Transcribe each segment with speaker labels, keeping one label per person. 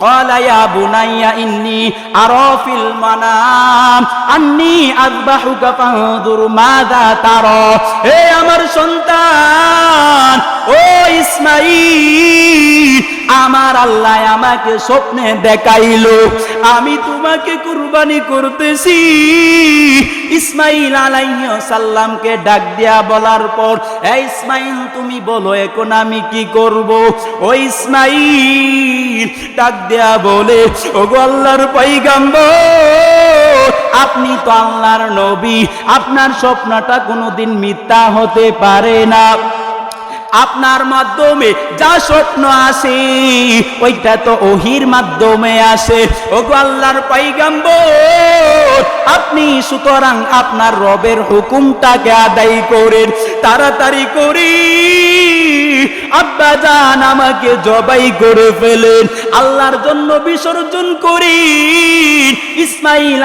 Speaker 1: قال يا بني إني أرى في المنام أني أذبحك فانظر ماذا ترى হে আমার সন্তান ও ইসমাইল আমার আল্লাহ আমাকে স্বপ্নে দেখাইলো, আমি তোমাকে কুরবানি করতেছি। ইসমাইল সাল্লামকে ডাক দিয়া বলার পর ইসমাইল, তুমি বলো, এখন আমি কি করব? ও ইসমাইল ডাক দিয়া বলে ও আল্লাহর পৈগম্বর আপনি তো আল্লাহর নবী, আপনার স্বপ্নটা কোনোদিন মিথ্যা হতে পারে না। আপনার মাধ্যমে যা স্বপ্ন আসে ওইটা তো ওহির মাধ্যমে আসে ও আল্লাহর পাইগাম্বর আপনি সুতরাং আপনার রবের হুকুমটাকে আদায় করেন, তাড়াতাড়ি করি আব্বা জান আমাকে জবাই করে ফেলেন, আল্লাহর জন্য বিসর্জন করি। ইসমাইল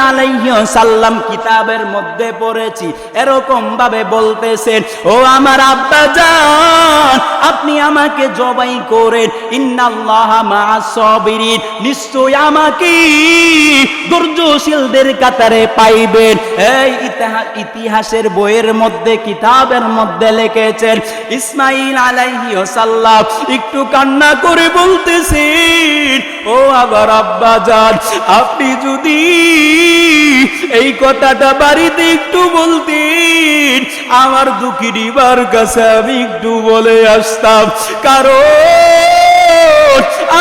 Speaker 1: সাল্লাম কিতাবের মধ্যে পড়েছি এরকম ভাবে বলতেছেন, ও আমার আব্বা জান আমাকে জবাই করেন, ইন্নাল্লাহ মা'আস নিশ্চয় আমাকে ধৈর্যশীলদের কাতারে পাইবেন। এই ইতিহা- ইতিহাসের বইয়ের মধ্যে, কিতাবের মধ্যে লিখেছেন ইসমাইল আলাইহি সাল্লাম একটু কান্না করে বলতেছেন, ও আবার আব্বা যান আপনি যদি এই কথাটা বাড়িতে একটু বলতেন আমার দুঃখী নিবার কাছে আমি একটু বলে আসতাম, কারণ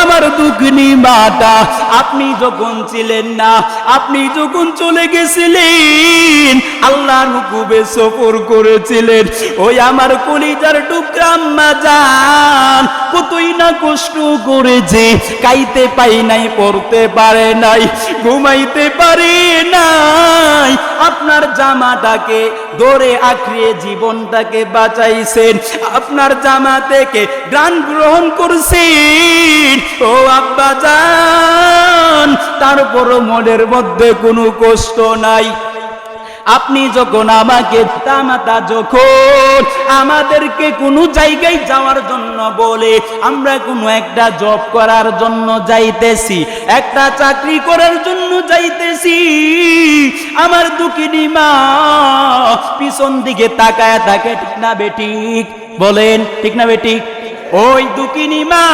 Speaker 1: আমার দুগ্নি মাটা, আপনি যখন ছিলেন না, আপনি যখন চলে গেছিলেন, আল্লাহর হুকুমে সফর করেছিলেন। ওই আমার কলিজার টুকরা আম্মা যান কতই না কষ্ট করেছে কাইতে পাই নাই, পড়তে পারে নাই। ঘুমাইতে পারি নাই। আপনার জামাটাকে ধরে আঁকড়িয়ে জীবনটাকে বাঁচাইছেন। আপনার জামা থেকে গ্রাণ গ্রহণ করছেন। ও আব্বা যান তারপর মনের মধ্যে কোনো কষ্ট নাই। আপনি যখন আমাকে মাতা যখন আমাদেরকে কোনো জায়গায় যাওয়ার জন্য বলে, আমরা কোনো একটা জব করার জন্য যাইতেছি, একটা চাকরি করার জন্য যাইতেছি, আমার দুঃখিনী মা পিছন দিকে তাকায় তাকে ঠিক না বেঠিক বলেন, ঠিক না বেঠিক ওই দুকিনি মা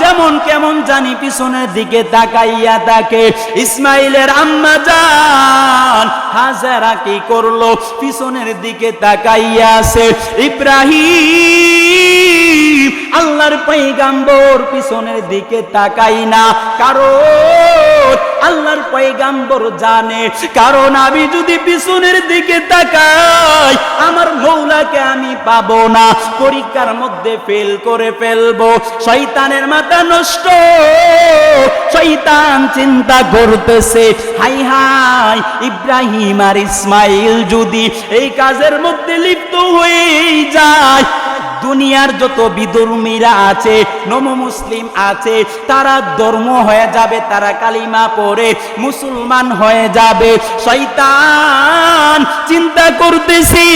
Speaker 1: যেমন কেমন জানি পিছনের দিকে তাকাইয়া তাকে ইসমাইলের আম্মা যান হাজারা কি করল? পিছনের দিকে তাকাইয়া আছে, ইব্রাহিম, আল্লাহর পৈগাম্বর পিছনের দিকে তাকাই না, কারণ আল্লাহর পৈগাম্বর জানে। কারণ আমি যদি পিছনের দিকে তাকাই, আমার মৌলাকে আমি পাবো না। পরীক্ষার মধ্যে ফেল করে ফেলব। শয়তানের মাথা নষ্ট। শয়তান চিন্তা করতেছে, হাই হাই, ইব্রাহিম আর ইসমাইল যদি এই কাজের মধ্যে লিপ্ত হয়ে যায় দুনিয়ার যত বিধর্মীরা আছে, নম মুসলিম আছে, তারা ধর্ম হয়ে যাবে, তারা কালিমা পড়ে, মুসলমান হয়ে যাবে। শয়তান চিন্তা করতেছি,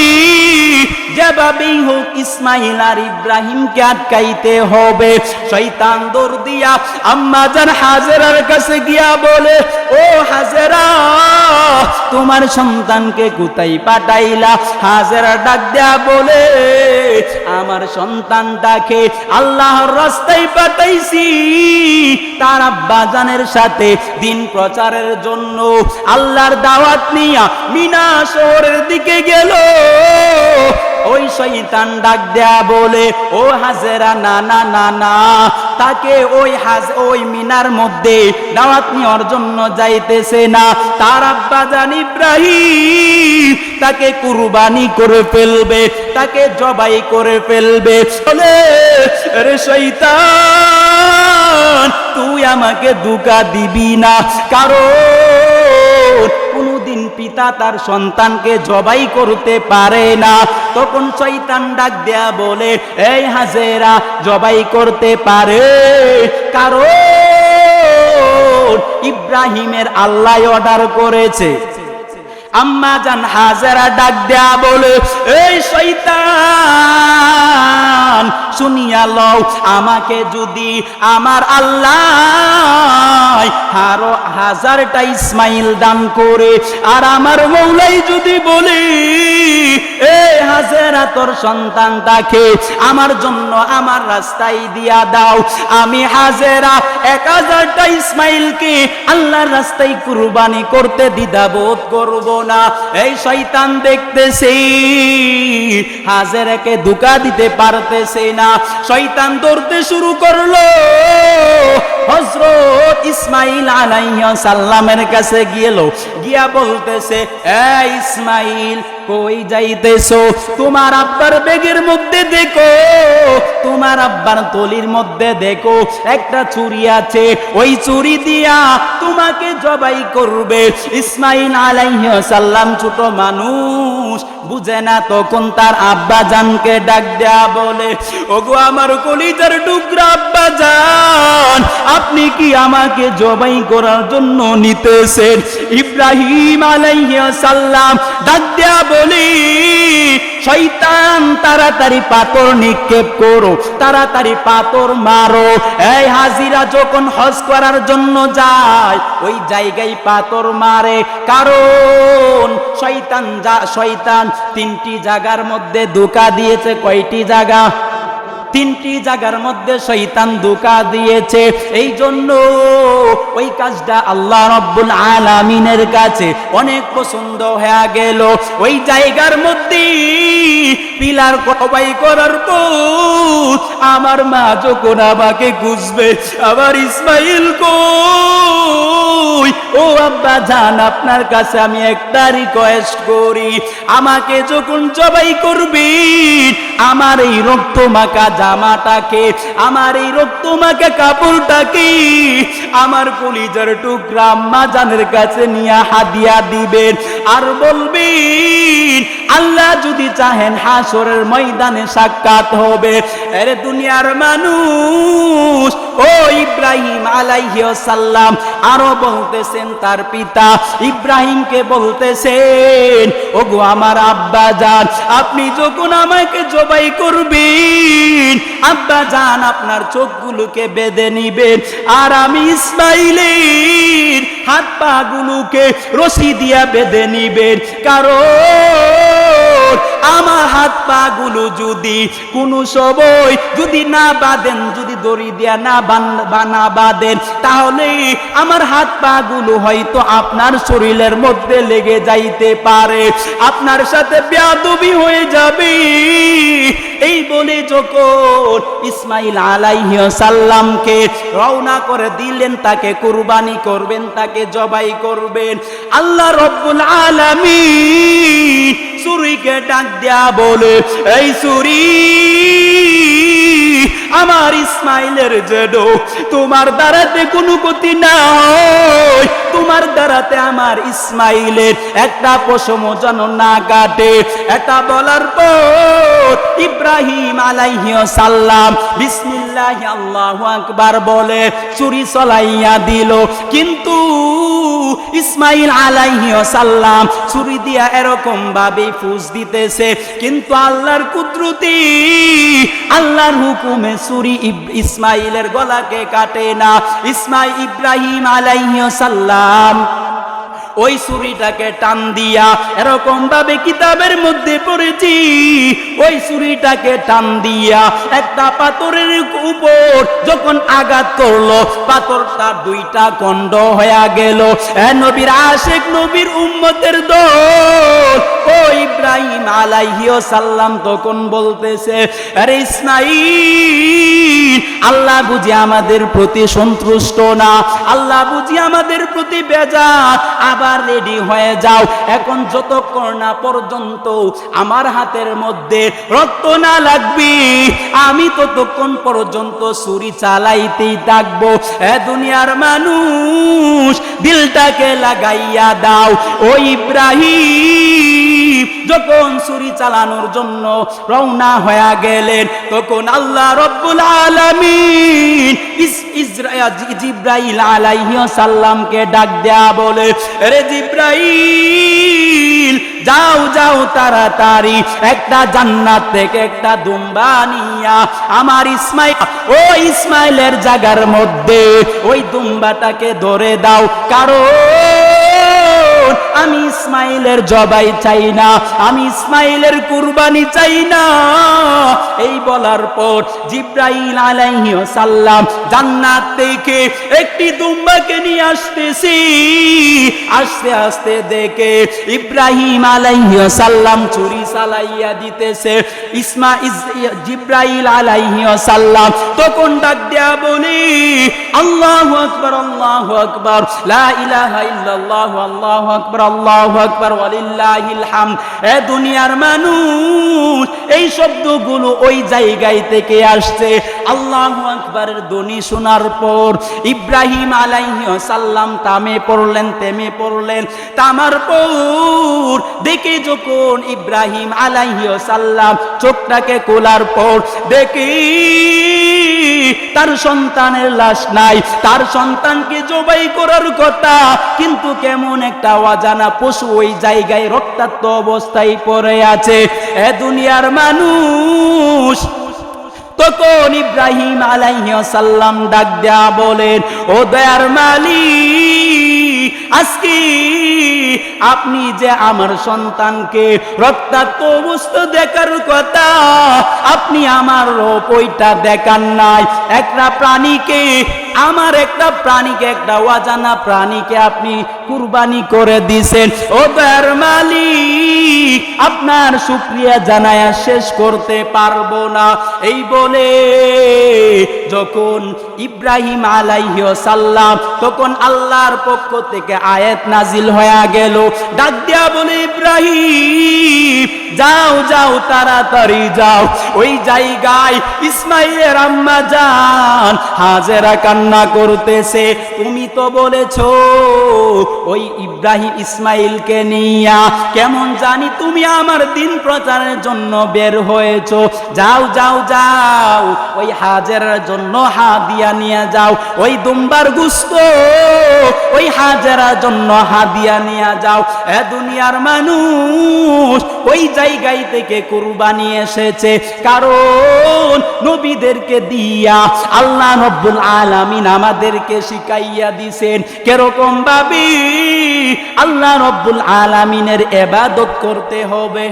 Speaker 1: যেভাবেই হোক ইসমাইল আর ইব্রাহিমকে আটকাইতে হবে। শয়তান দৌড় দিয়া আম্মা যান হাজেরার কাছে গিয়া বলে, ও হাজেরা, তোমার সন্তানকে কোথায় পাঠাইলা? হাজেরা ডাক দেয়া বলে আমার সন্তানটাকে আল্লাহর রাস্তায় পাঠাইছি। তার আব্বাজানের সাথে দিন প্রচারের জন্য আল্লাহর দাওয়াত নিয়া মিনা শহরের দিকে গেল। ওই শয়তান ডাক দেয়া বলে, ও হাজেরা, না না না না। তাকে ওই হাজ, ওই মিনার মধ্যে দাওয়াত নেওয়ার জন্য যাইতেছে না। তার আব্বা জান ইব্রাহিম তাকে কুরবানি করে ফেলবে, তাকে জবাই করে ফেলবে। রে শৈতান তুই আমাকে দুকা দিবি না। কারণ কোনদিন পিতা তার সন্তানকে জবাই করতে পারে না। তখন শৈতান ডাক দেয়া বলে, এই হাজেরা, জবাই করতে পারে। কারণ ইব্রাহিমের আল্লাহ অর্ডার করেছে। আম্মা জান হাজারা ডাক দেয়া বলে, এই শৈতান শুনিয়া লও, আমাকে যদি আমার আল্লাহ আরও হাজারটা ইসমাইল দান করে, আর আমার মৌলাই যদি বলি, এ হাজেরা তোর সন্তানটাকে আমার জন্য আমার রাস্তায় দিয়া দাও। আমি হাজেরা, এক হাজারটা ইসমাইলকে আল্লাহর রাস্তায় কুরবানি করতে দ্বিধাবোধ করব না। এই শয়তান দেখতেছি, হাজেরাকে ধোকা দিতে পারতেছে না। শয়তান ধরতে শুরু করল হজরত ইসমাইল আলাইহিস সাল্লামের কাছে গিয়েল। গিয়া বলতেছে এ ইসমাইল, কই যাইতেছো? তোমার আব্বার বেগের মধ্যে দেখো, তোমার আব্বার তলির মধ্যে দেখো, একটা চুরি আছে, ওই চুরি দিয়া তোমাকে জবাই করবে। ইসমাইল আলাইহিস সাল্লাম, ছোট মানুষ বুঝে না তখন তার আব্বা জানকে ডাক দেয়া বলে, ওগো, আমার কলিজার টুকরা আব্বা জান, আপনি কি আমাকে জবাই করার জন্য নিতেছেন? ইব্রাহিম আলাইহিস সাল্লাম ডাক দেয়া বলি শয়তান, তাড়াতাড়ি পাথর নিক্ষেপ করো, তাড়াতাড়ি পাথর মারো। এই হাজিরা যখন হজ করার জন্য যায়, ওই জায়গায় পাথর মারে। কারণ শৈতান যা শৈতান তিনটি জায়গার মধ্যে ধোকা দিয়েছে, কয়টি জায়গা? তিনটি জায়গার মধ্যে শৈতান ধোকা দিয়েছে। এই জন্য ওই কাজটা আল্লাহ রব্বুল আলামিনের কাছে অনেক পছন্দ হয়ে গেল। ওই জায়গার মধ্যে পিলার কবাই করার পর আমার মা যখন আমাকে খুঁজবে আবার ইসমাইল কই? ও আব্বা জান, আপনার কাছে আমি একটা রিকোয়েস্ট করি। আমাকে যখন জবাই করবি, আমার এই রক্ত মাকা জামাটাকে আমার এই রক্তমাকে কাপড়টাকে আমার কলিজার টুকরা আম্মা জানের কাছে নিয়ে হাদিয়া দিবেন। আর বলবেন আল্লাহ যদি চাহেন হাসরের ময়দানে সাক্ষাৎ হবে, এরে দুনিয়ার মানুষ, ও ইব্রাহিম আলাইহিসাল্লাম আরও বলতেছেন তার পিতা, ইব্রাহিমকে বলতেছেন, ওগো আমার আব্বা জান, আপনি যখন আমাকে জবাই করবেন, আব্বা জান আপনার চোখগুলোকে বেঁধে নিবেন, আর আমি ইসমাইলের হাত পা গুলোকে রশি দিয়া বেঁধে নিবেন, কারণ আমার হাত পা গুলো যদি কোনো সবই যদি না বাঁধেন, যদি দড়ি দিয়া না বান- বাঁধেন, তাহলে আমার হাত পা গুলো হয়তো আপনার শরীরের মধ্যে লেগে যাইতে পারে। আপনার সাথে বেয়াদবি হয়ে যাবে। বলে যখন ইসমাইল আলাইহি সাল্লামকে রওনা করে দিলেন, তাকে কুরবানি করবেন, তাকে জবাই করবেন, আল্লাহ রব্বুল আলামিন সুরিকে ডাক দেয়া বলে, এই সুরি আমার ইসমাইলের জেডো, তোমার দ্বারাতে কোনো ক্ষতি না তোমার দ্বারাতে আমার ইসমাইলের একটা পশম যেন না কাটে। এটা বলার পর ইব্রাহিম আলাইহি সাল্লাম বিসমিল্লাহ আল্লাহু আকবার বলে চুরি চলাইয়া দিল। কিন্তু ইসমাইল আলাইহি সাল্লাম চুরি দিয়া এরকম ভাবে ফুস দিতেছে। কিন্তু আল্লাহর কুদরতি, আল্লাহর হুকুমে ছুরি ইসমাইলের গলাকে কাটে না। ইসমাইল ইব্রাহিম আলাইহি সাল্লাম ওই ছুরিটাকে টান দিয়া এরকম ভাবে কিতাবের মধ্যে পড়েছি। ওই ছুরিটাকে টান দিয়া একটা পাথরের উপর যখন আঘাত করল, পাথরটা দুইটা খণ্ড হয়ে গেল। নবীর আশেক নবীর উম্মতের দল ইব্রাহিম আলাইহিও সাল্লাম তখন বলতেছে, আরে ইসমাইল আল্লাহ বুঝি আমাদের প্রতি সন্তুষ্ট না? আল্লাহ বুঝি আমাদের প্রতি বেজার। আবার রেডি হয়ে যাও। এখন যতক্ষণ না পর্যন্ত আমার হাতের মধ্যে রক্ত না লাগবে, আমি ততক্ষণ পর্যন্ত ছুরি চালাইতেই থাকব। এ দুনিয়ার মানুষ, দিলটাকে লাগাইয়া দাও। ও ইব্রাহিম যখন ছুরি চালানোর জন্য রওনা হয়ে গেলেন, তখন আল্লাহ রব্বুল আলামিন জিব্রাইল আলাইহিস সালামকে ডাক দেয়া বলে রে জিব্রাইল, যাও যাও তাড়াতাড়ি, একটা জান্নাত থেকে একটা দুম্বা নিয়া আমার ইসমাইল, ও ইসমাইলের জায়গার মধ্যে ওই দুম্বাটাকে ধরে দাও, কারণ আমি ইসমাইলের জবাই চাই না, আমি ইসমাইলের কুরবানি চাই না। এই বলার পর জিব্রাইল আলাইহি সাল্লাম জান্নাত থেকে একটি দুম্বাকে নিয়ে আসতেছি। আস্তে আস্তে দেখে ইব্রাহিম আলাইহি সাল্লাম চুরি চালাইয়া দিতেছে। ইসমা, ইস- জিব্রাইল আলাইহি সাল্লাম তখন ডাক দেয়া বলি, আল্লাহু আকবার আল্লাহু আকবার, লা ইলাহা ইল্লাল্লাহু, আল্লাহু আকবার। আল্লাহু আকবার, ওয়ালিল্লাহিল এ দুনিয়ার মানুষ, এই শব্দগুলো ওই জায়গায় থেকে আসছে। আল্লাহু আকবারের ধ্বনি শোনার পর ইব্রাহিম সাল্লাম তামে পড়লেন, তেমে পড়লেন। তামার পর দেখে যখন ইব্রাহিম সাল্লাম চোখটাকে কোলার পর দেখি তার সন্তানের লাশ নাই। তার সন্তানকে জবাই করার কথা, কিন্তু কেমন একটা অজানা পশু ওই জায়গায় রক্তাক্ত অবস্থায় পড়ে আছে। এ দুনিয়ার মানুষ, তখন ইব্রাহিম আলাইহি সাল্লাম ডাক দেয়া বলেন, ও দয়ার মালিক, আজকে আপনি যে আমার সন্তানকে রক্তাক্ত অবস্থা দেখার কথা, আপনি আমার ওইটা দেখান নাই। একটা প্রাণীকে আমার একটা প্রাণীকে, একটা অজানা প্রাণীকে আপনি কুরবানি করে দিছেন। ও দয়ার মালিক, আপনার শুক্রিয়া জানায়া শেষ করতে পারব না। এই বলে, যখন ইব্রাহিম আলাইহি সাল্লাম তখন আল্লাহর পক্ষ থেকে আয়াত নাজিল হয়ে গেল। ডাক দিয়া বলে, ইব্রাহিম যাও যাও, তাড়াতাড়ি যাও। ওই জায়গায় ইসমাইলের আম্মা যান, হাজেরা কান্না করতেছে। তুমি তো বলেছ, ওই ইব্রাহিম ইসমাইলকে নিয়া। কেমন জানি তুমি আমার দিন প্রচারের জন্য বের হয়েছো। যাও যাও যাও, ওই হাজেরার জন্য হাদিয়া নিয়ে যাও। ওই দুম্বার গুস্ত, ওই হাজেরার জন্য হাদিয়া নিয়ে যাও। এ দুনিয়ার মানুষ, ওই জায়গায় থেকে কুরবানি এসেছে। কারণ নবীদেরকে দিয়া আল্লাহ রব্বুল আলামিন আমাদেরকে শিখাইয়া দিছেন, কেরকম ভাবে আল্লাহ রব্বুল আলামিনের এবাদত করতে হবে।